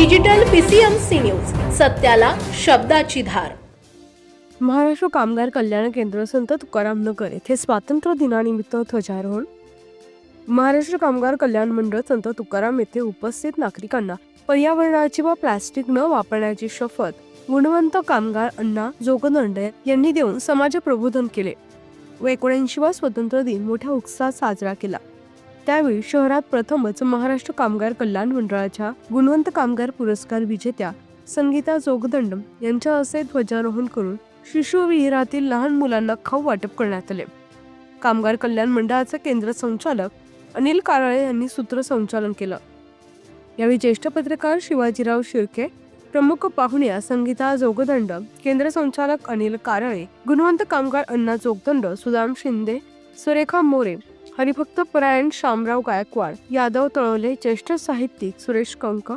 Digital PCMC news सत्याला शब्दाची धार. महाराष्ट्र कामगार कल्याण केंद्र संत तुकाराम नगर येथे स्वातंत्र्य दिनानिमित्त ध्वजारोहण. महाराष्ट्र कामगार कल्याण मंडळ संत तुकाराम येथे उपस्थित नागरिकांना पर्यावरणाची व प्लास्टिक न वापरण्याची शपथ गुणवंत कामगार अण्णा जोगदंड यांनी देऊन समाज प्रबोधन केले व एकोणऐंशीवा स्वातंत्र्य दिन मोठ्या उत्साहात साजरा केला. त्यावेळी शहरात प्रथमच महाराष्ट्र कामगार कल्याण मंडळाच्या गुणवंत कामगार पुरस्कार विजेत्या संगीता जोगदंड यांच्या असे ध्वजारोहण करून शिशुविहिरातील लहान मुलांना खाऊ वाटप करण्यात आले. कामगार कल्याण मंडळाचे केंद्र संचालक अनिल काराळे यांनी सूत्रसंचालन केलं. यावेळी ज्येष्ठ पत्रकार शिवाजीराव शिर्के प्रमुख पाहुण्या संगीता जोगदंड केंद्र संचालक अनिल काराळे गुणवंत कामगार अण्णा जोगदंड सुदाम शिंदे सुरेखा मोरे हरिभक्त परायण शामराव गायकवाड यादव तळवले ज्येष्ठ साहित्यिक सुरेश कंक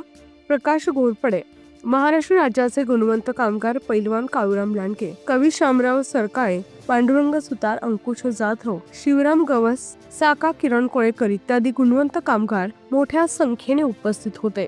प्रकाश घोरपडे महाराष्ट्र राज्याचे गुणवंत कामगार पैलवान काळूराम लांडगे कवी शामराव सरकाळे पांडुरंग सुतार अंकुश जाधव शिवराम गवस साका किरण कोळेकर इत्यादी गुणवंत कामगार मोठ्या संख्येने उपस्थित होते.